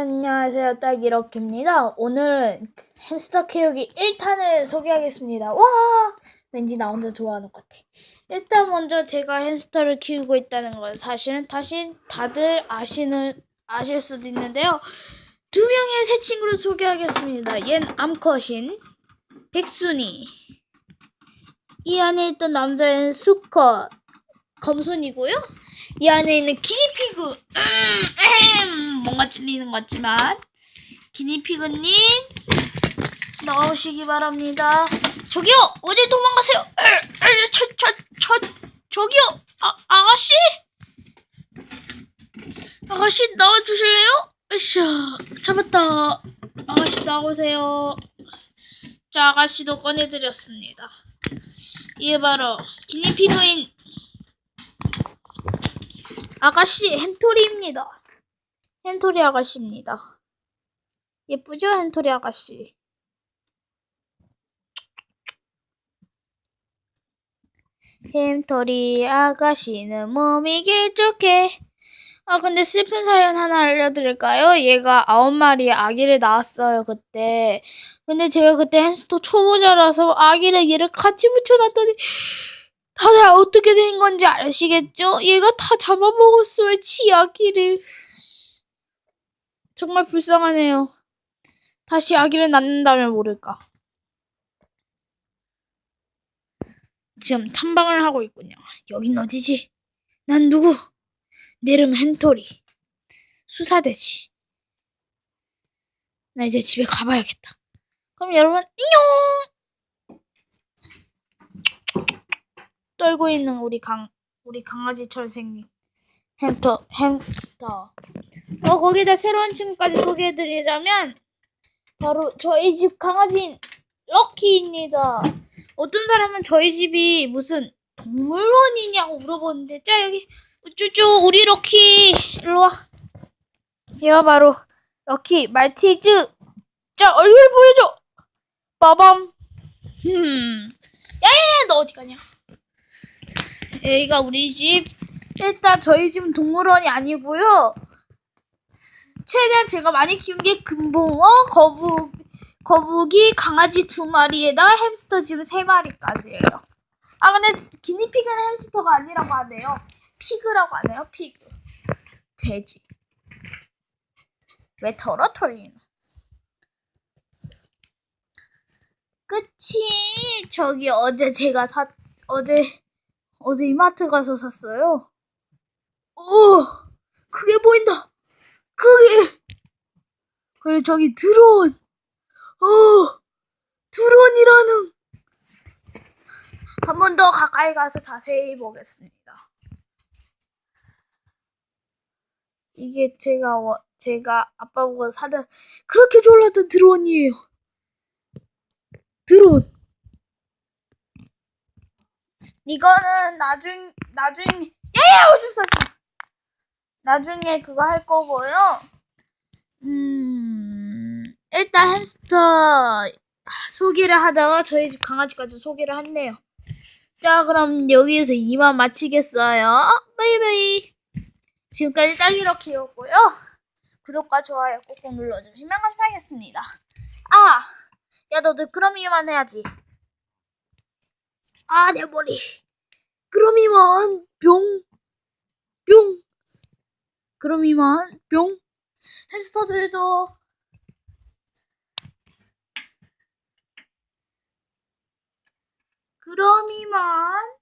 안녕하세요. 딸기럭키입니다. 오늘은 햄스터 키우기 1탄을 소개하겠습니다. 와! 왠지 나 혼자 좋아하는 것 같아. 일단 먼저 제가 햄스터를 키우고 있다는 건 사실은 다시 다들 아시는, 아실 수도 있는데요. 두 명의 새 친구를 소개하겠습니다. 얜 암컷인 백순이. 이 안에 있던 남자애는 수컷 검순이고요. 이 안에 있는 기니피그 음, 뭔가 찔리는 것 같지만 기니피그님 나오시기 바랍니다. 저기요 어디 도망가세요? 저, 저, 저, 저기요 아, 아가씨 아가씨 나와주실래요? 으쌰 잡았다 아가씨 나오세요. 자 아가씨도 꺼내드렸습니다. 이게 바로 기니피그인 아가씨 햄토리입니다. 햄토리 아가씨입니다. 예쁘죠 햄토리 아가씨. 햄토리 아가씨는 몸이 길쭉해. 아 근데 슬픈 사연 하나 알려드릴까요? 얘가 아홉 마리의 아기를 낳았어요 그때. 근데 제가 그때 햄스터 초보자라서 아기를 얘를 같이 붙여놨더니 다들 어떻게 된 건지 아시겠죠? 얘가 다 잡아먹었어요, 치아기를. 정말 불쌍하네요. 다시 아기를 낳는다면 모를까. 지금 탐방을 하고 있군요. 여긴 어디지? 난 누구? 내 이름 헨토리. 수사대지. 나 이제 집에 가봐야겠다. 그럼 여러분, 안녕! 떨고 있는 우리 강 우리 강아지 철생 햄터 햄스터. 어 거기다 새로운 친구까지 소개해드리자면 바로 저희 집 강아지인 럭키입니다. 어떤 사람은 저희 집이 무슨 동물원이냐고 물어보는데 자 여기 우쭈쭈 우리 럭키 일로 와. 얘가 바로 럭키 말티즈. 자 얼굴 보여줘. 빠밤. 흠. 야야야 너 어디 가냐? 여기가 우리 집. 일단 저희 집은 동물원이 아니고요. 최대한 제가 많이 키운 게 금붕어, 거북, 거북이, 강아지 두 마리에다 햄스터 지금 세 마리까지예요. 아 근데 기니피그는 햄스터가 아니라고 하네요. 피그라고 하네요. 피그. 돼지. 왜 털어털리나? 끝이 저기 어제 제가 사 어제 어제 이마트 가서 샀어요. 오, 그게 보인다. 그게. 그리고 저기 드론. 어, 드론이라는. 한 번 더 가까이 가서 자세히 보겠습니다. 이게 제가 워- 제가 아빠 보고 사다 그렇게 졸랐던 드론이에요. 드론. 이거는 나중 나중 야야 오줌 쌌어. 나중에 그거 할 거고요. 음 일단 햄스터 소개를 하다가 저희 집 강아지까지 소개를 했네요. 자 그럼 여기에서 이만 마치겠어요. 바이바이. 지금까지 딸기럭키였고요. 구독과 좋아요 꼭꼭 눌러주시면 감사하겠습니다. 아, 야 너도 그럼 이만 해야지. 아, 내 머리. 그럼 이만 뿅, 뿅. 그럼 이만 뿅. 햄스터들도 그럼 이만